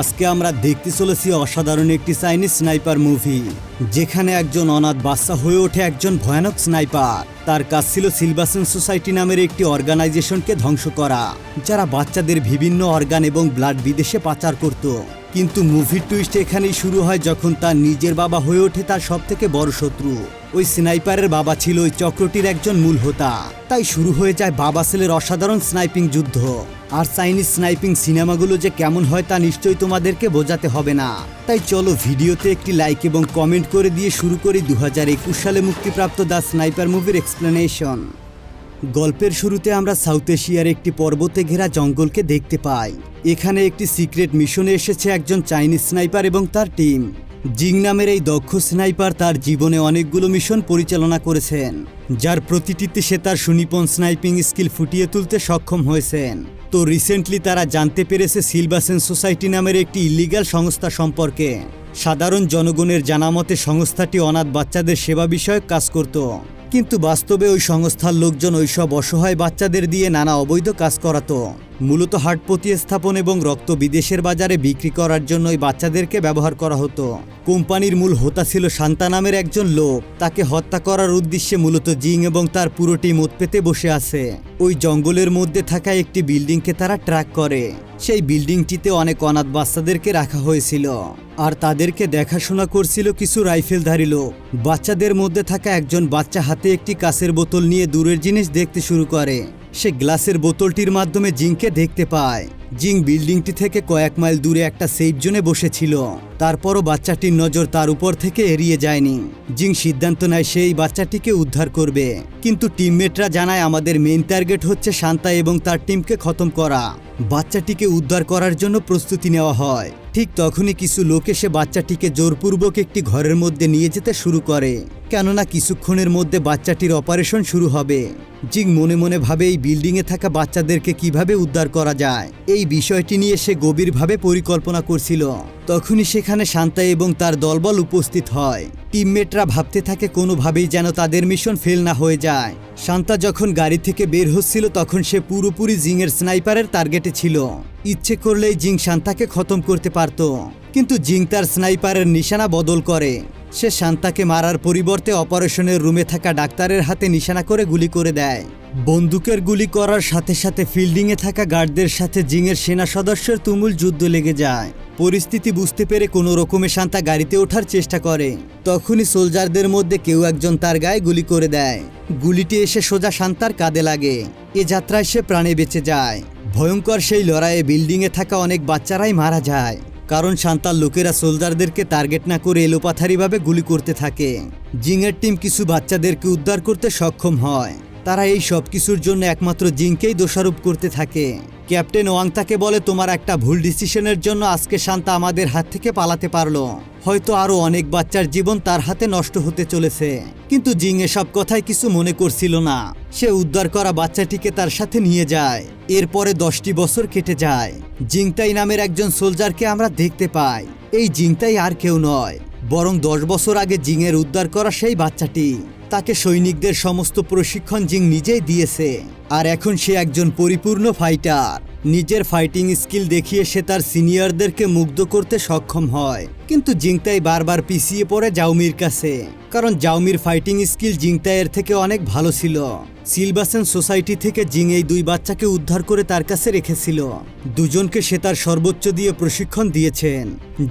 আজকে আমরা দেখতে চলেছি অসাধারণ একটি চাইনিজ স্নাইপার মুভি, যেখানে একজন অনাথ বাচ্চা হয়ে ওঠে একজন ভয়ানক স্নাইপার। তার কাজ ছিল সিলভাসন সোসাইটি নামের একটি অর্গানাইজেশনকে ধ্বংস করা, যারা বাচ্চাদের বিভিন্ন অর্গান এবং ব্লাড বিদেশে পাচার করত। কিন্তু মুভির টুইস্ট এখানেই শুরু হয় যখন তার নিজের বাবা হয়ে ওঠে তার সব থেকে বড় শত্রু। ওই স্নাইপারের বাবা ছিল ওই চক্রটির একজন মূল হোতা। তাই শুরু হয়ে যায় বাবা ছেলের অসাধারণ স্নাইপিং যুদ্ধ। আর চাইনিজ স্নাইপিং সিনেমাগুলো যে কেমন হয় তা নিশ্চয়ই তোমাদেরকে বোঝাতে হবে না। তাই চলো ভিডিওতে একটি লাইক এবং কমেন্ট করে দিয়ে শুরু করি দু হাজার একুশ সালে মুক্তিপ্রাপ্ত দ্য স্নাইপার মুভির এক্সপ্লেনেশন গল্পের শুরুতে আমরা সাউথ এশিয়ার একটি পর্বতে ঘেরা জঙ্গলকে দেখতে পাই। এখানে একটি সিক্রেট মিশনে এসেছে একজন চাইনিজ স্নাইপার এবং তার টিম। জিং নামের এই দক্ষ স্নাইপার তার জীবনে অনেকগুলো মিশন পরিচালনা করেছেন, যার প্রতিটিতে সে তার সুনিপন স্নাইপিং স্কিল ফুটিয়ে তুলতে সক্ষম হয়েছেন। তো রিসেন্টলি তারা জানতে পেরেছে সিলভাসেন সোসাইটি নামের একটি ইলিগাল সংস্থা সম্পর্কে। সাধারণ জনগণের জানামতে সংস্থাটি অনাথ বাচ্চাদের সেবা বিষয়ক কাজ করত। কিন্তু বাস্তবে ওই সংস্থার লোকজন ওইসব অসহায় বাচ্চাদের দিয়ে নানা অবৈধ কাজ করাতো। মূলত হাট প্রতিস্থাপন এবং রক্ত বিদেশের বাজারে বিক্রি করার জন্য ওই বাচ্চাদেরকে ব্যবহার করা হতো। কোম্পানির মূল হোতা ছিল শান্তা নামের একজন লোক। তাকে হত্যা করার উদ্দেশ্যে মূলত জিং এবং তার পুরো টিম পেতে বসে আছে। ওই জঙ্গলের মধ্যে থাকা একটি বিল্ডিংকে তারা ট্র্যাক করে। সেই বিল্ডিংটিতে অনেক অনাথ বাচ্চাদেরকে রাখা হয়েছিল। আর তাদেরকে দেখাশোনা করছিল কিছু রাইফেলধারী লোক। বাচ্চাদের মধ্যে থাকা একজন বাচ্চা হাতে একটি কাঁচের বোতল নিয়ে দূরের জিনিস দেখতে শুরু করে। সে গ্লাসের বোতলটির মাধ্যমে জিংকে দেখতে পায়। জিং বিল্ডিংটি থেকে কয়েক মাইল দূরে একটা সেফ জোনে বসেছিল। তারপরও বাচ্চাটির নজর তার উপর থেকে এড়িয়ে যায়নি। জিং সিদ্ধান্ত নেয় সেই বাচ্চাটিকে উদ্ধার করবে। কিন্তু টিমমেটরা জানায় আমাদের মেইন টার্গেট হচ্ছে শান্তা এবং তার টিমকে খতম করা। বাচ্চাটিকে উদ্ধার করার জন্য প্রস্তুতি নেওয়া হয়। ঠিক তখনই কিছু লোক এসে বাচ্চাটিকে জোরপূর্বক একটি ঘরের মধ্যে নিয়ে যেতে শুরু করে। কেননা কিছুক্ষণের মধ্যে বাচ্চাটির অপারেশন শুরু হবে। জিং মনে মনে ভাবে এই বিল্ডিংয়ে থাকা বাচ্চাদেরকে কীভাবে উদ্ধার করা যায়। এই বিষয়টি নিয়ে সে গভীরভাবে পরিকল্পনা করছিল। তখনই সেখানে শান্তা এবং তার দলবল উপস্থিত হয়। টিমমেটরা ভাবতে থাকে কোনোভাবেই যেন তাদের মিশন ফেল না হয়ে যায়। শান্তা যখন গাড়ি থেকে বের হচ্ছিল, তখন সে পুরোপুরি জিংয়ের স্নাইপারের টার্গেটে ছিল। ইচ্ছে করলেই জিং শান্তাকে খতম করতে পারত, কিন্তু জিং তার স্নাইপারের নিশানা বদল করে। সে শান্তাকে মারার পরিবর্তে অপারেশনের রুমে থাকা ডাক্তারের হাতে নিশানা করে গুলি করে দেয়। বন্দুকের গুলি করার সাথে সাথে ফিল্ডিংয়ে থাকা গার্ডদের সাথে জিংয়ের সেনা সদস্যের তুমুল যুদ্ধ লেগে যায়। পরিস্থিতি বুঝতে পেরে কোনো রকমে শান্তা গাড়িতে ওঠার চেষ্টা করে। তখনই সোলজারদের মধ্যে কেউ একজন তার গায়ে গুলি করে দেয়। গুলিটি এসে সোজা শান্তার কাঁধে লাগে। এ যাত্রায় সে প্রাণে বেঁচে যায়। ভয়ঙ্কর সেই লড়াইয়ে বিল্ডিংয়ে থাকা অনেক বাচ্চারাই মারা যায়। কারণ শান্তার লোকেরা সোলজারদেরকে টার্গেট না করে এলোপাথারিভাবে গুলি করতে থাকে। জিংয়ের টিম কিছু বাচ্চাদেরকে উদ্ধার করতে সক্ষম হয়। তারা এই সব কিছুর জন্য একমাত্র জিংকেই দোষারোপ করতে থাকে। ক্যাপ্টেন ওয়াং তাকে বলে, তোমার একটা ভুল ডিসিশনের জন্য আজকে শান্তা আমাদের হাত থেকে পালাতে পারল। হয়তো আরও অনেক বাচ্চার জীবন তার হাতে নষ্ট হতে চলেছে। কিন্তু জিং এসব কথাই কিছু মনে করছিল না। সে উদ্ধার করা বাচ্চাটিকে তার সাথে নিয়ে যায়। এরপরে দশটি বছর কেটে যায়। জিংতাই নামের একজন সোলজারকে আমরা দেখতে পাই। এই জিংতাই আর কেউ নয়। বরং দশ বছর আগে জিংয়ের উদ্ধার করা সেই বাচ্চাটি। তাকে সৈনিকদের সমস্ত প্রশিক্ষণ জিং নিজেই দিয়েছে। আর এখন সে একজন পরিপূর্ণ ফাইটার নিজের ফাইটিং স্কিল দেখিয়ে সে তার সিনিয়রদেরকে মুগ্ধ করতে সক্ষম হয়। কিন্তু জিংতাই বারবার পিছিয়ে পড়ে জাউমির কাছে। কারণ জাউমির ফাইটিং স্কিল জিংতাইয়ের থেকে অনেক ভালো ছিল। সিলবাসেন সোসাইটি থেকে জিং এই দুই বাচ্চাকে উদ্ধার করে তার কাছে রেখেছিল। দুজনকে সে তার সর্বোচ্চ দিয়ে প্রশিক্ষণ দিয়েছেন,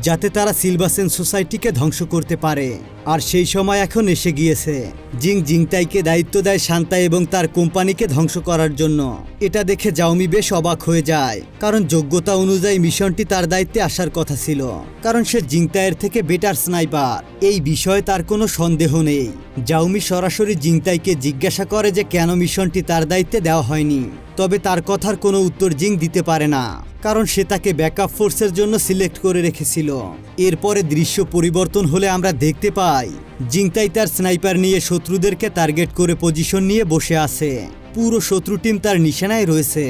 যাতে তারা সিলবাসেন সোসাইটিকে ধ্বংস করতে পারে। আর সেই সময় এখন এসে গিয়েছে। জিং জিংতাইকে দায়িত্ব দেয় শান্তা এবং তার কোম্পানিকে ধ্বংস করার জন্য। এটা দেখে জাউমি বেশ অবাক হয়ে যায়, কারণ যোগ্যতা অনুযায়ী মিশনটি তার দায়িত্বে আসার কথা ছিল। কারণ সে জিংতাইয়ের থেকে বেটার স্নাইপার। এই বিষয়ে তার কোনো সন্দেহ নেই। জাউমি সরাসরি জিংতাইকে জিজ্ঞাসা করে যে কেন মিশনটি তার দায়িত্বে দেওয়া হয়নি? তবে তার কথার কোনো উত্তর জিং দিতে পারে না, কারণ সে তাকে ব্যাকআপ ফোর্সের জন্য সিলেক্ট করে রেখেছিল। এরপরে দৃশ্য পরিবর্তন হলে আমরা দেখতে পাই জিংতাই তার স্নাইপার নিয়ে শত্রুদেরকে টার্গেট করে পজিশন নিয়ে বসে আছে। পুরো শত্রু টিম তার নিশানায় রয়েছে।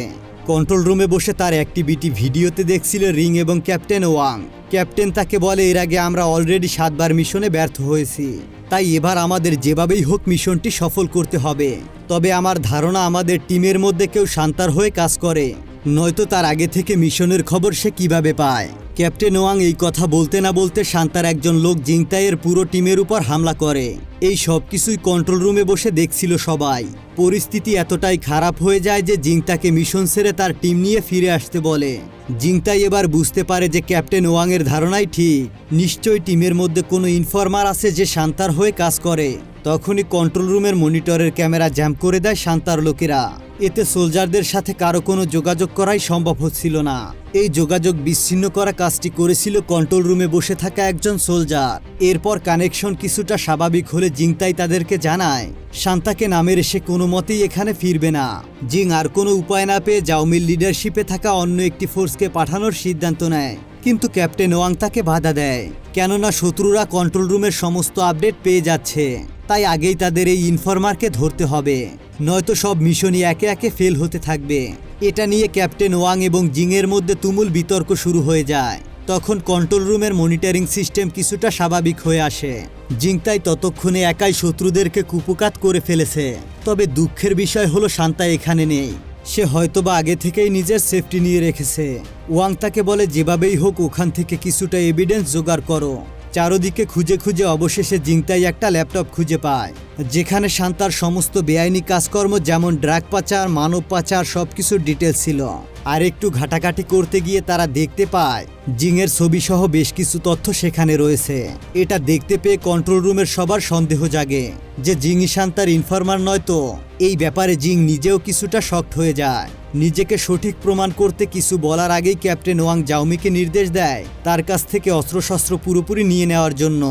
কন্ট্রোল রুমে বসে তার অ্যাক্টিভিটি ভিডিওতে দেখছিল রিং এবং ক্যাপ্টেন ওয়াং। ক্যাপ্টেন তাকে বলে, এর আগে আমরা অলরেডি সাতবার মিশনে ব্যর্থ হয়েছি। তাই এবার আমাদের যেভাবেই হোক মিশনটি সফল করতে হবে। তবে আমার ধারণা আমাদের টিমের মধ্যে কেউ শান্তার হয়ে কাজ করে। নয়তো তার আগে থেকে মিশনের খবর সে কীভাবে পায়? ক্যাপ্টেন ওয়াং এই কথা বলতে না বলতে শান্তার একজন লোক জিংতাইয়ের পুরো টিমের উপর হামলা করে। এই সব কিছুই কন্ট্রোল রুমে বসে দেখছিল সবাই। পরিস্থিতি এতটাই খারাপ হয়ে যায় যে জিংতাকে মিশন সেরে তার টিম নিয়ে ফিরে আসতে বলে। জিংতাই এবার বুঝতে পারে যে ক্যাপ্টেন ওয়াংয়ের ধারণাই ঠিক। নিশ্চয়ই টিমের মধ্যে কোনো ইনফরমার আছে যে শান্তার হয়ে কাজ করে। তখনই কন্ট্রোল রুমের মনিটরের ক্যামেরা জ্যাম করে দেয় শান্তার লোকেরা। এতে সোলজারদের সাথে কারও কোনো যোগাযোগ করাই সম্ভব হচ্ছিল না। এই যোগাযোগ বিচ্ছিন্ন করা কাজটি করেছিল কন্ট্রোল রুমে বসে থাকা একজন সোলজার এরপর কানেকশন কিছুটা স্বাভাবিক হলে জিংতাই তাদেরকে জানায়, শান্তাকে নামের এসে কোনো মতেই এখানে ফিরবে না। জিং আর কোনো উপায় না পেয়ে জাউমির লিডারশিপে থাকা অন্য একটি ফোর্সকে পাঠানোর সিদ্ধান্ত নেয়। কিন্তু ক্যাপ্টেন ওয়াং তাকে বাধা দেয়। কেননা শত্রুরা কন্ট্রোল রুমের সমস্ত আপডেট পেয়ে যাচ্ছে। তাই আগেই তাদের এই ইনফরমারকে ধরতে হবে। নয়তো সব মিশনই একে একে ফেল হতে থাকবে। এটা নিয়ে ক্যাপ্টেন ওয়াং এবং জিংয়ের মধ্যে তুমুল বিতর্ক শুরু হয়ে যায়। তখন কন্ট্রোল রুমের মনিটরিং সিস্টেম কিছুটা স্বাভাবিক হয়ে আসে। জিংতাই ততক্ষণে একাই শত্রুদেরকে কুপকাত করে ফেলেছে। তবে দুঃখের বিষয় হলো শান্তা এখানে নেই। সে হয়তোবা আগে থেকেই নিজের সেফটি নিয়ে রেখেছে। ওয়াং তাকে বলে, যেভাবেই হোক, ওখান থেকে কিছুটা এভিডেন্স জোগাড় করো। চারোদিকে খুঁজে খুঁজে অবশেষে জিংতাই একটা ল্যাপটপ খুঁজে পায়, যেখানে শান্তার সমস্ত বেআইনি কাজকর্ম, যেমন ড্রাগ পাচার, মানব পাচার সব কিছুর ডিটেলস ছিল। আর একটু ঘাটাঘাটি করতে গিয়ে তারা দেখতে পায়। জিংয়ের ছবি সহ বেশ কিছু তথ্য সেখানে রয়েছে। এটা দেখতে পেয়ে কন্ট্রোল রুমের সবার সন্দেহ জাগে যে জিং ইশান তার ইনফরমার নয় তো। এই ব্যাপারে জিং নিজেও কিছুটা শক্ট হয়ে যায়। নিজেকে সঠিক প্রমাণ করতে কিছু বলার আগেই ক্যাপ্টেন ওয়াং জাউমিকে নির্দেশ দেয় তার কাছ থেকে অস্ত্রশস্ত্র পুরোপুরি নিয়ে নেওয়ার জন্য।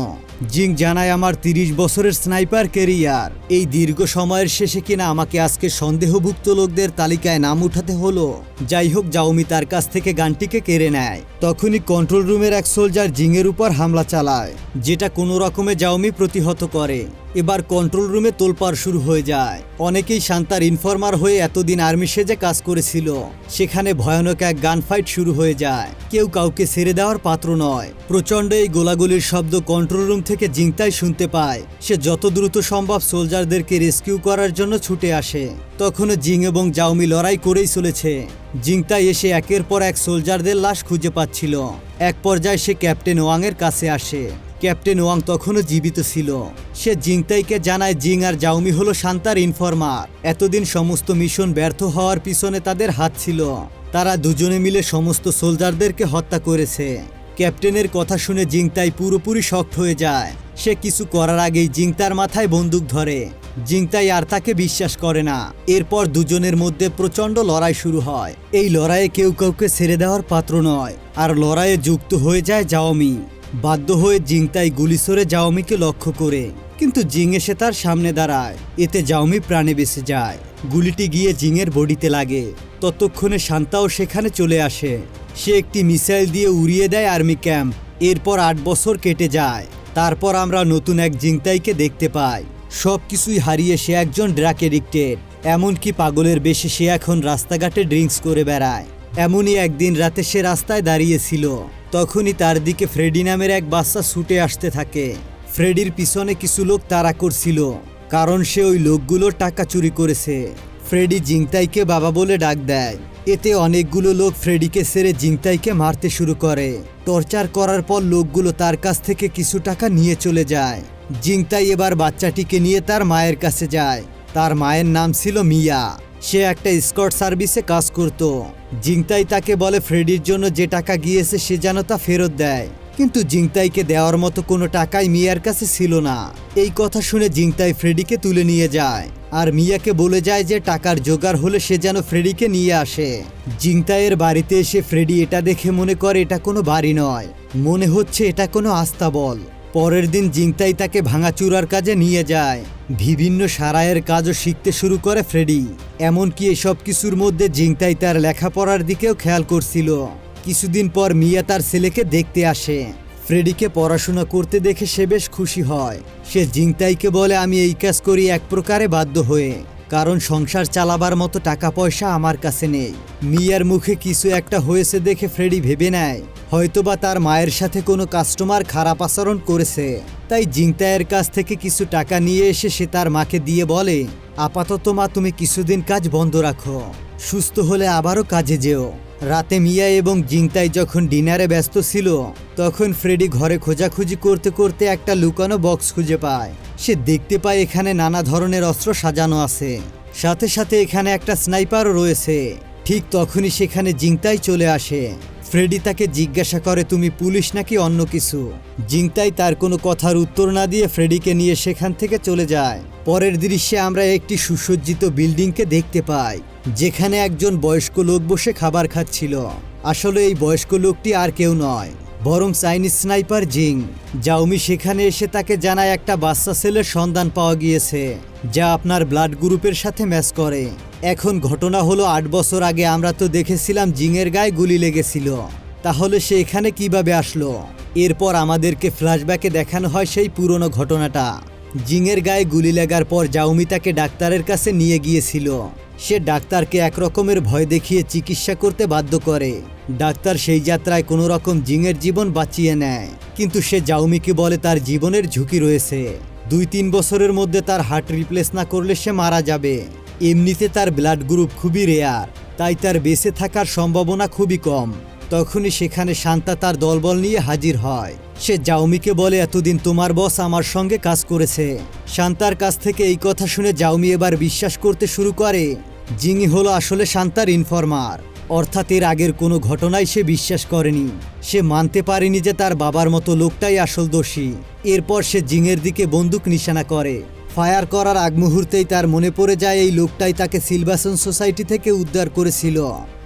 জিং জানায় আমার তিরিশ বছরের স্নাইপার কেরিয়ার। এই দীর্ঘ সময়ের শেষে কিনা আমাকে আজকে সন্দেহভুক্ত লোকদের তালিকায় নাম উঠাতে হলো। যাই হোক জাউমি তার কাছ থেকে গানটিকে কেড়ে নেয়। তখনই কন্ট্রোল রুমের এক সোলজার জিংয়ের উপর হামলা চালায়, যেটা কোনো রকমে জাউমি প্রতিহত করে। এবার কন্ট্রোল রুমে তোলপাড় শুরু হয়ে যায়। অনেকেই শান্তার ইনফরমার হয়ে এতদিন আর্মি সেজে কাজ করেছিল। সেখানে ভয়ানক এক গান ফাইট শুরু হয়ে যায়। কেউ কাউকে ছেড়ে দেওয়ার পাত্র নয়। প্রচণ্ড এই গোলাগুলির শব্দ কন্ট্রোল রুম থেকে জিংতাই শুনতে পায়। সে যত দ্রুত সম্ভব সোলজারদেরকে রেস্কিউ করার জন্য ছুটে আসে। তখনও জিং এবং জাউমি লড়াই করেই চলেছে। জিংতাই এসে একের পর এক সোলজারদের লাশ খুঁজে পাচ্ছিল। এক পর্যায়ে সে ক্যাপ্টেন ওয়াংয়ের কাছে আসে। ক্যাপ্টেন ওয়াং তখনও জীবিত ছিল। সে জিংতাইকে জানায়, জিং আর জাউমি হলো শান্তার ইনফরমার। এতদিন সমস্ত মিশন ব্যর্থ হওয়ার পিছনে তাদের হাত ছিল। তারা দুজনে মিলে সমস্ত সোলজারদেরকে হত্যা করেছে। ক্যাপ্টেনের কথা শুনে জিংতাই পুরোপুরি শক্ট হয়ে যায়। সে কিছু করার আগেই জিংতার মাথায় বন্দুক ধরে। জিংতাই আর তাকে বিশ্বাস করে না। এরপর দুজনের মধ্যে প্রচণ্ড লড়াই শুরু হয়। এই লড়াইয়ে কেউ কাউকে ছেড়ে দেওয়ার পাত্র নয়। আর লড়াইয়ে যুক্ত হয়ে যায় জাওমি। বাধ্য হয়ে জিংতাই গুলি সরে জাওমিকে লক্ষ্য করে। কিন্তু জিং এসে তার সামনে দাঁড়ায়। এতে জাওমি প্রাণে বেঁচে যায়। গুলিটি গিয়ে জিংয়ের বডিতে লাগে। ততক্ষণে শান্তাও সেখানে চলে আসে। সে একটি মিসাইল দিয়ে উড়িয়ে দেয় আর্মি ক্যাম্প। এরপর আট বছর কেটে যায়। তারপর আমরা নতুন এক জিংতাইকে দেখতে পাই। সব কিছুই হারিয়ে সে একজন ড্রাক এডিক্টেড। এমনকি পাগলের বেশি সে এখন রাস্তাঘাটে ড্রিঙ্কস করে বেড়ায়। এমনই একদিন রাতে সে রাস্তায় দাঁড়িয়েছিল। তখনই তার দিকে ফ্রেডি নামের এক বাচ্চা ছুটে আসতে থাকে। ফ্রেডির পিছনে কিছু লোক তাড়া করছিল, কারণ সে ওই লোকগুলোর টাকা চুরি করেছে। ফ্রেডি জিংতাইকে বাবা বলে ডাক দেয়। এতে অনেকগুলো লোক ফ্রেডিকে সেরে জিংতাইকে মারতে শুরু করে। টর্চার করার পর লোকগুলো তার কাছ থেকে কিছু টাকা নিয়ে চলে যায়। জিংতাই এবার বাচ্চাটিকে নিয়ে তার মায়ের কাছে যায়। তার মায়ের নাম ছিল মিয়া। সে একটা স্কট সার্ভিসে কাজ করত। জিংতাই তাকে বলে, ফ্রেডির জন্য যে টাকা গিয়েছে, সে যেন তা ফেরত দেয়। কিন্তু জিংতাইকে দেওয়ার মতো কোনো টাকাই মিয়ার কাছে ছিল না। এই কথা শুনে জিংতাই ফ্রেডিকে তুলে নিয়ে যায় আর মিয়াকে বলে যায় যে, টাকার জোগাড় হলে সে যেন ফ্রেডিকে নিয়ে আসে। জিংতাইয়ের বাড়িতে এসে ফ্রেডি এটা দেখে মনে করে, এটা কোনো বাড়ি নয়। মনে হচ্ছে এটা কোনো আস্তাবল। পরের দিন জিংতাই তাকে ভাঙাচুরার কাজে নিয়ে যায়। বিভিন্ন সারাইয়ের কাজও শিখতে শুরু করে ফ্রেডি। এমনকি এসব কিছুর মধ্যে জিংতাই তার লেখাপড়ার দিকেও খেয়াল করছিল। কিছুদিন পর মিয়া তার ছেলেকে দেখতে আসে। ফ্রেডিকে পড়াশোনা করতে দেখে সে বেশ খুশি হয়। সে জিংতাইকে বলে, আমি এই কাজ করি এক প্রকারে বাধ্য হয়ে। কারণ সংসার চালাবার মতো টাকা পয়সা আমার কাছে নেই। মিয়ার মুখে কিছু একটা হয়েছে দেখে ফ্রেডি ভেবে নেয়। হয়তোবা তার মায়ের সাথে কোনো কাস্টমার খারাপ আচরণ করেছে। তাই জিংতায়ের কাছ থেকে কিছু টাকা নিয়ে এসে সে তার মাকে দিয়ে বলে, আপাতত মা, তুমি কিছুদিন কাজ বন্ধ রাখো। সুস্থ হলে আবারও কাজে যেও। রাতে মিয়া এবং জিংতাই যখন ডিনারে ব্যস্ত ছিল, তখন ফ্রেডি ঘরে খোঁজাখুঁজি করতে করতে একটা লুকানো বক্স খুঁজে পায়। সে দেখতে পায় এখানে নানা ধরনের অস্ত্র সাজানো আছে। সাথে সাথে এখানে একটা স্নাইপারও রয়েছে। ঠিক তখনই সেখানে জিংতাই চলে আসে। ফ্রেডি তাকে জিজ্ঞাসা করে, তুমি পুলিশ নাকি অন্য কিছু? জিংতাই তার কোনো কথার উত্তর না দিয়ে ফ্রেডিকে নিয়ে সেখান থেকে চলে যায়। পরের দৃশ্যে আমরা একটি সুসজ্জিত বিল্ডিংকে দেখতে পাই, যেখানে একজন বয়স্ক লোক বসে খাবার খাচ্ছিল। আসলে এই বয়স্ক লোকটি আর কেউ নয়, বরং চাইনিজ স্নাইপার জিং জাউমি সেখানে এসে তাকে জানায় একটা বাচ্চা ছেলের সন্ধান পাওয়া গিয়েছে, যা আপনার ব্লাড গ্রুপের সাথে ম্যাচ করে। এখন ঘটনা হলো আট বছর আগে আমরা তো দেখেছিলাম জিংয়ের গায়ে গুলি লেগেছিল। তাহলে সে এখানে কীভাবে আসলো? এরপর আমাদেরকে ফ্ল্যাশব্যাকে দেখানো হয় সেই পুরনো ঘটনাটা। জিংয়ের গায়ে গুলি লাগার পর জাউমি তাকে ডাক্তারের কাছে নিয়ে গিয়েছিল। সে ডাক্তারকে একরকমের ভয় দেখিয়ে চিকিৎসা করতে বাধ্য করে। ডাক্তার সেই যাত্রায় কোনো রকম জিংয়ের জীবন বাঁচিয়ে নেয়। কিন্তু সে জাউমিকে বলে তার জীবনের ঝুঁকি রয়েছে। দুই তিন বছরের মধ্যে তার হার্ট রিপ্লেস না করলে সে মারা যাবে। এমনিতে তার ব্লাড গ্রুপ খুবই রেয়ার তাই তার বেঁচে থাকার সম্ভাবনা খুবই কম। তখনই সেখানে শান্তা তার দলবল নিয়ে হাজির হয়। সে জাউমিকে বলে, এতদিন তোমার বস আমার সঙ্গে কাজ করেছে। শান্তার কাছ থেকে এই কথা শুনে জাউমি এবার বিশ্বাস করতে শুরু করে। জিঙি হলো আসলে শান্তার ইনফরমার অর্থাৎ এর আগের কোনো ঘটনায় সে বিশ্বাস করেনি। সে মানতে পারেনি যে তার বাবার মতো লোকটাই আসল দোষী। এরপর সে জিঙের দিকে বন্দুক নিশানা করে। ফায়ার করার আগ মুহূর্তেই তার মনে পড়ে যায় এই লোকটাই তাকে সিলভাসন সোসাইটি থেকে উদ্ধার করেছিল।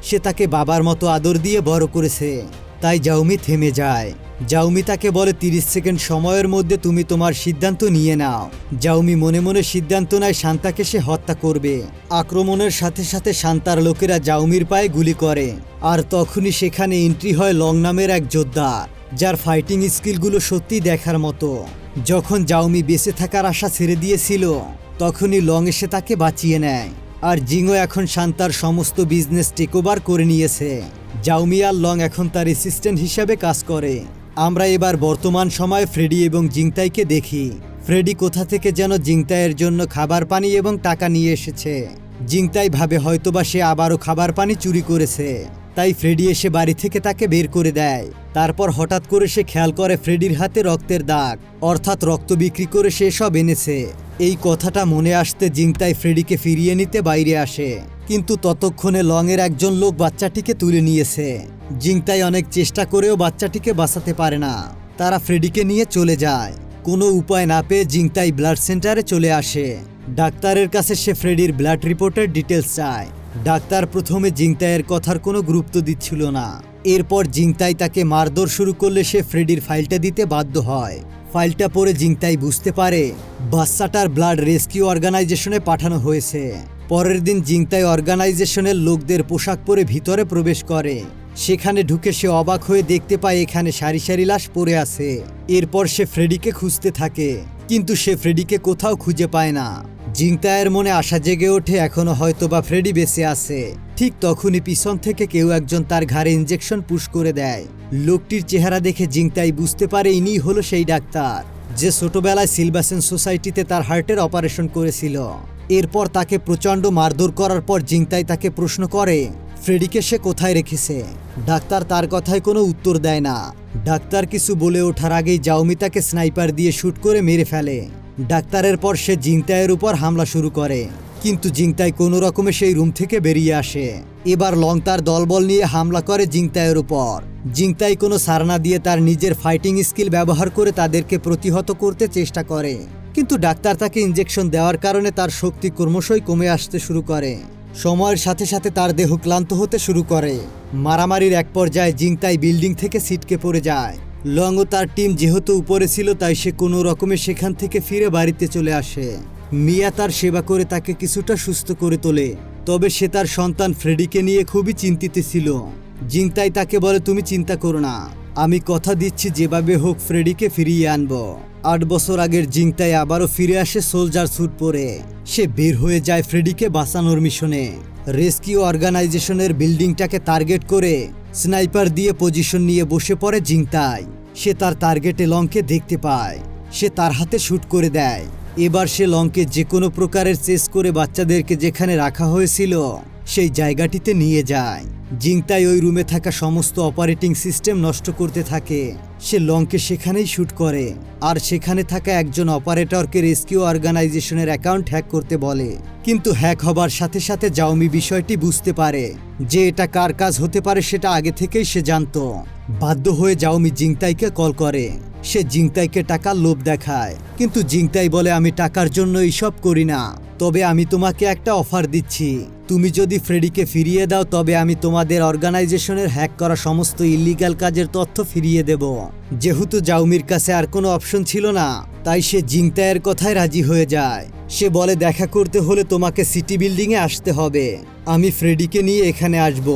সে তাকে বাবার মতো আদর দিয়ে বড় করেছে। তাই জাউমি থেমে যায়। জাউমি তাকে বলে, তিরিশ সেকেন্ড সময়ের মধ্যে তুমি তোমার সিদ্ধান্ত নিয়ে নাও। জাউমি মনে মনে সিদ্ধান্ত নেয়, শান্তাকে সে হত্যা করবে। আক্রমণের সাথে সাথে শান্তার লোকেরা জাউমির পায়ে গুলি করে। আর তখনই সেখানে এন্ট্রি হয় লং নামের এক যোদ্ধা, যার ফাইটিং স্কিলগুলো সত্যি দেখার মতো। যখন জাউমি বেঁচে থাকার আশা ছেড়ে দিয়েছিল, তখনই লং এসে তাকে বাঁচিয়ে নেয়। আর জিংও এখন শান্তার সমস্ত বিজনেস টেকওভার করে নিয়েছে। জাউমি আর লং এখন তার অ্যাসিস্ট্যান্ট হিসাবে কাজ করে। আমরা এবার বর্তমান সময়ে ফ্রেডি এবং জিংতাইকে দেখি। ফ্রেডি কোথা থেকে যেন জিংতাইয়ের জন্য খাবার পানি এবং টাকা নিয়ে এসেছে। জিংতাই ভাবে হয়তোবা সে আবারও খাবার পানি চুরি করেছে। তাই ফ্রেডি এসে বাড়ি থেকে তাকে বের করে দেয়। তারপর হঠাৎ করে সে খেয়াল করে ফ্রেডির হাতে রক্তের দাগ। অর্থাৎ রক্ত বিক্রি করে সে সব এনেছে। এই কথাটা মনে আসতে জিংতাই ফ্রেডিকে ফিরিয়ে নিতে বাইরে আসে। কিন্তু ততক্ষণে লংয়ের একজন লোক বাচ্চাটিকে তুলে নিয়েছে। জিংতাই অনেক চেষ্টা করেও বাচ্চাটিকে বাঁচাতে পারে না। তারা ফ্রেডিকে নিয়ে চলে যায়। কোনো উপায় না পেয়ে জিংতাই ব্লাড সেন্টারে চলে আসে। ডাক্তারের কাছে সে ফ্রেডির ব্লাড রিপোর্টের ডিটেলস চায়। ডাক্তার প্রথমে জিংতাইয়ের কথার কোনো গুরুত্ব দিচ্ছিল না। এরপর জিংতাই তাকে মারধর শুরু করলে সে ফ্রেডির ফাইলটা দিতে বাধ্য হয়। ফাইলটা পড়ে জিংতাই বুঝতে পারে, বাচ্চাটার ব্লাড রেস্কিউ অর্গানাইজেশনে পাঠানো হয়েছে। পরের দিন জিংতাই অর্গানাইজেশনের লোকদের পোশাক পরে ভিতরে প্রবেশ করে। সেখানে ঢুকে সে অবাক হয়ে দেখতে পায় এখানে সারি সারি লাশ পড়ে আছে। এরপর সে ফ্রেডিকে খুঁজতে থাকে, কিন্তু সে ফ্রেডিকে কোথাও খুঁজে পায় না। জিংতায়ের মনে আশা জেগে ওঠে, এখনও হয়তো বা ফ্রেডি বেঁচে আছে। ঠিক তখনই পিছন থেকে কেউ একজন তার ঘাড়ে ইঞ্জেকশন পুশ করে দেয়। লোকটির চেহারা দেখে জিংতাই বুঝতে পারে ইনি হলো সেই ডাক্তার, যে ছোটবেলায় সিলবাসেন সোসাইটিতে তার হার্টের অপারেশন করেছিল। এরপর তাকে প্রচণ্ড মারধর করার পর জিংতাই তাকে প্রশ্ন করে, ফ্রেডিকে সে কোথায় রেখেছে? ডাক্তার তার কথায় কোনো উত্তর দেয় না। ডাক্তার কিছু বলে ওঠার আগেই জাউমি তাকে স্নাইপার দিয়ে শ্যুট করে মেরে ফেলে। ডাক্তারের পর সে জিংতাইয়ের উপর হামলা শুরু করে। কিন্তু জিংতাই কোনো রকমে সেই রুম থেকে বেরিয়ে আসে। এবার লং তার দলবল নিয়ে হামলা করে জিংতাইয়ের উপর। জিংতাই কোনো সারনা দিয়ে তার নিজের ফাইটিং স্কিল ব্যবহার করে তাদেরকে প্রতিহত করতে চেষ্টা করে। কিন্তু ডাক্তার তাকে ইঞ্জেকশন দেওয়ার কারণে তার শক্তি ক্রমশই কমে আসতে শুরু করে। সময়ের সাথে সাথে তার দেহ ক্লান্ত হতে শুরু করে। মারামারির এক পর্যায়ে জিংতাই বিল্ডিং থেকে ছিটকে পড়ে যায়। লং ও তার টিম যেহেতু উপরে ছিল, তাই সে কোনো রকমে সেখান থেকে ফিরে বাড়িতে চলে আসে। মিয়া তার সেবা করে তাকে কিছুটা সুস্থ করে তোলে, তবে সে তার সন্তান ফ্রেডিকে নিয়ে খুবই চিন্তিত ছিল। জিংতাই তাকে বলে, তুমি চিন্তা করো না, আমি কথা দিচ্ছি, যেভাবে হোক ফ্রেডিকে ফিরিয়ে আনব। আট বছর আগের জিংতাই আবারও ফিরে আসে সোলজার স্যুট পরে। সে বের হয়ে যায় ফ্রেডিকে বাঁচানোর মিশনে। রেস্কিউ অর্গানাইজেশনের বিল্ডিংটাকে টার্গেট করে স্নাইপার দিয়ে পজিশন নিয়ে বসে পড়ে জিংতাই সে তার টার্গেটে লঙ্কে দেখতে পায়। সে তার হাতে শ্যুট করে দেয়। এবার সে লঙ্কে যে কোনো প্রকারের চেস করে বাচ্চাদেরকে যেখানে রাখা হয়েছিল, সেই জায়গাটিতে নিয়ে যায়। জিংতাই ওই রুমে থাকা সমস্ত অপারেটিং সিস্টেম নষ্ট করতে থাকে। সে লংকে সেখানেই শ্যুট করে, আর সেখানে থাকা একজন অপারেটরকে রেস্কিউ অর্গানাইজেশনের অ্যাকাউন্ট হ্যাক করতে বলে। কিন্তু হ্যাক হবার সাথে সাথে জাওমি বিষয়টি বুঝতে পারে যে এটা কার কাজ হতে পারে সেটা আগে থেকেই সে জানতো। বাধ্য হয়ে জাওমি জিংতাইকে কল করে। সে জিংতাইকে টাকার লোভ দেখায়। কিন্তু জিংতাই বলে, আমি টাকার জন্য এইসব করি না। তবে আমি তোমাকে একটা অফার দিচ্ছি। তুমি যদি ফ্রেডিকে ফিরিয়ে দাও, তবে আমি তোমাদের অর্গানাইজেশনের হ্যাক করা সমস্ত ইলিগাল কাজের তথ্য ফিরিয়ে দেব। যেহেতু জাউমির কাছে আর কোনো অপশন ছিল না, তাই সে জিংতায়ের কথায় রাজি হয়ে যায়। সে বলে, দেখা করতে হলে তোমাকে সিটি বিল্ডিংয়ে আসতে হবে। আমি ফ্রেডিকে নিয়ে এখানে আসব।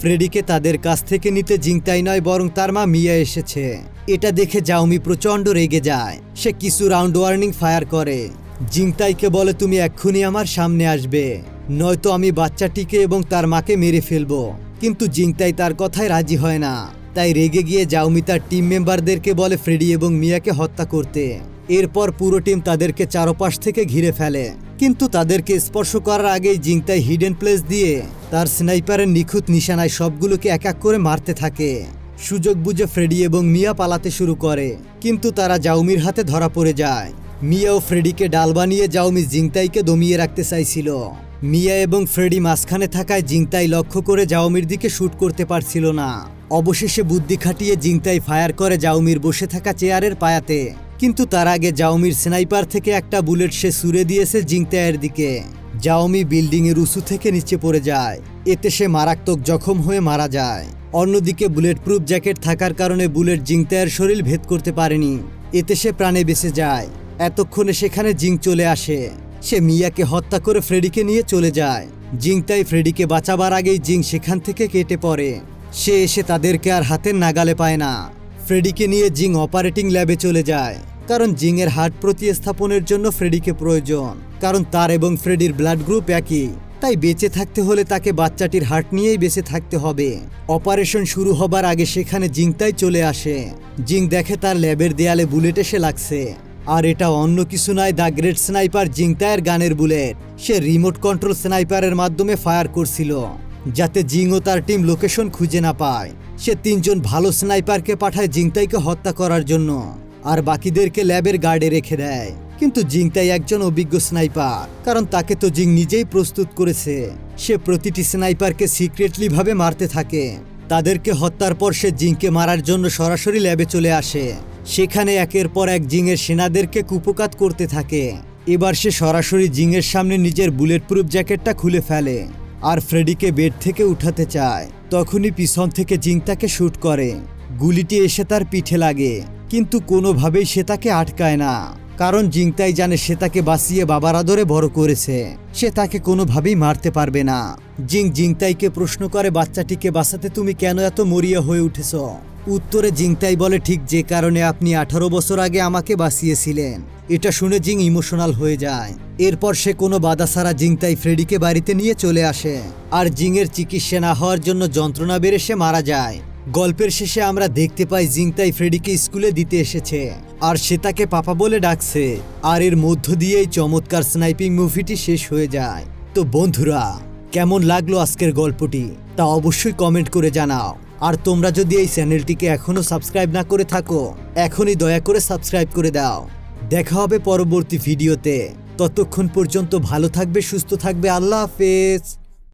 ফ্রেডিকে তাদের কাছ থেকে নিতে জিংতাই নয়, বরং তার মা মিয়া এসেছে। এটা দেখে জাউমি প্রচণ্ড রেগে যায়। সে কিছু রাউন্ড ওয়ার্নিং ফায়ার করে। জিংতাইকে বলে, তুমি এক্ষুনি আমার সামনে আসবে। নয়তো আমি বাচ্চাটিকে এবং তার মাকে মেরে ফেলব। কিন্তু জিংতাই তার কথায় রাজি হয় না। তাই রেগে গিয়ে জাউমি তার টিম মেম্বারদেরকে বলে ফ্রেডি এবং মিয়াকে হত্যা করতে। এরপর পুরো টিম তাদেরকে চারপাশ থেকে ঘিরে ফেলে। কিন্তু তাদেরকে স্পর্শ করার আগেই জিংতাই হিডেন প্লেস দিয়ে তার স্নাইপারের নিখুঁত নিশানায় সবগুলোকে এক এক করে মারতে থাকে। সুযোগ বুঝে ফ্রেডি এবং মিয়া পালাতে শুরু করে। কিন্তু তারা জাউমির হাতে ধরা পড়ে যায়। মিয়া ও ফ্রেডিকে ডাল বানিয়ে জাউমি জিংতাইকে দমিয়ে রাখতে চাইছিল। মিয়া এবং ফ্রেডি মাঝখানে থাকায় জিংতাই লক্ষ্য করে জাওমির দিকে শ্যুট করতে পারছিল না। অবশেষে বুদ্ধি খাটিয়ে জিংতাই ফায়ার করে জাউমির বসে থাকা চেয়ারের পায়াতে। কিন্তু তার আগে জাউমির স্নাইপার থেকে একটা বুলেট সে সুরে দিয়েছে জিংতাইয়ের দিকে। জাওমি বিল্ডিং এর উঁচু থেকে নিচে পড়ে যায়। এতে সে মারাত্মক জখম হয়ে মারা যায়। অন্যদিকে বুলেট প্রুফ জ্যাকেট থাকার কারণে বুলেট জিংতায়ের শরীর ভেদ করতে পারেনি। এতে সে প্রাণে বেঁচে যায়। এতক্ষণে সেখানে জিং চলে আসে। সে মিয়াকে হত্যা করে ফ্রেডিকে নিয়ে চলে যায়। জিংতাই ফ্রেডিকে বাঁচাবার আগেই জিং সেখান থেকে কেটে পড়ে। সে এসে তাদেরকে আর হাতের নাগালে পায় না। ফ্রেডিকে নিয়ে জিং অপারেটিং ল্যাবে চলে যায়। কারণ জিংয়ের হার্ট প্রতিস্থাপনের জন্য ফ্রেডিকে প্রয়োজন। কারণ তার এবং ফ্রেডির ব্লাড গ্রুপ একই। তাই বেঁচে থাকতে হলে তাকে বাচ্চাটির হার্ট নিয়েই বেঁচে থাকতে হবে। অপারেশন শুরু হবার আগে সেখানে জিংতাই চলে আসে। জিং দেখে তার ল্যাবের দেয়ালে বুলেট এসে লাগছে। আর এটা অন্য কিছু নয় দ্য গ্রেট স্নাইপার জিংতায়ের গানের বুলেট। সে রিমোট কন্ট্রোল স্নাইপারের মাধ্যমে ফায়ার করছিল, যাতে জিং ও তার টিম লোকেশন খুঁজে না পায়। সে তিনজন ভালো স্নাইপারকে পাঠায় জিংতাইকে হত্যা করার জন্য, আর বাকিদেরকে ল্যাবের গার্ডে রেখে দেয়। কিন্তু জিংতাই একজন অভিজ্ঞ স্নাইপার, কারণ তাকে তো জিং নিজেই প্রস্তুত করেছে। সে প্রতিটি স্নাইপারকে সিক্রেটলি ভাবে মারতে থাকে। তাদেরকে হত্যার পর সে জিংকে মারার জন্য সরাসরি ল্যাবে চলে আসে। সেখানে একের পর এক জিংয়ের সেনাদেরকে কুপকাত করতে থাকে। এবার সে সরাসরি জিংয়ের সামনে নিজের বুলেট প্রুফ জ্যাকেটটা খুলে ফেলে আর ফ্রেডিকে বেড থেকে উঠাতে চায়। তখনই পিছন থেকে জিং তাকে শ্যুট করে। গুলিটি এসে তার পিঠে লাগে, কিন্তু কোনোভাবেই সে তাকে আটকায় না। কারণ জিংতাই জানে সে তাকে বাঁচিয়ে বাবার আদরে বড় করেছে। সে তাকে কোনোভাবেই মারতে পারবে না। জিং জিংতাইকে প্রশ্ন করে, বাচ্চাটিকে বাঁচাতে তুমি কেন এত মরিয়া হয়ে উঠেছ? উত্তরে জিংতাই বলে, ঠিক যে কারণে আপনি আঠারো বছর আগে আমাকে বাঁচিয়েছিলেন। এটা শুনে জিং ইমোশনাল হয়ে যায়। এরপর সে কোনো বাধা ছাড়া জিংতাই ফ্রেডিকে বাড়িতে নিয়ে চলে আসে। আর জিংয়ের চিকিৎসা না হওয়ার জন্য যন্ত্রণা বেড়ে সে মারা যায়। গল্পের শেষে আমরা দেখতে পাই জিংতাই ফ্রেডিকে স্কুলে দিতে এসেছে। আর সে তাকে পাপা বলে ডাকছে। আর এর মধ্য দিয়েই চমৎকার স্নাইপিং মুভিটি শেষ হয়ে যায়। তো বন্ধুরা, কেমন লাগল আজকের গল্পটি? তা অবশ্যই কমেন্ট করে জানাও। আর তোমরা যদি এই চ্যানেলটিকে এখনও সাবস্ক্রাইব না করে থাকো, এখনই দয়া করে সাবস্ক্রাইব করে দাও। দেখা হবে পরবর্তী ভিডিওতে। ততক্ষণ পর্যন্ত ভালো থাকবে, সুস্থ থাকবে। আল্লাহ হাফেজ।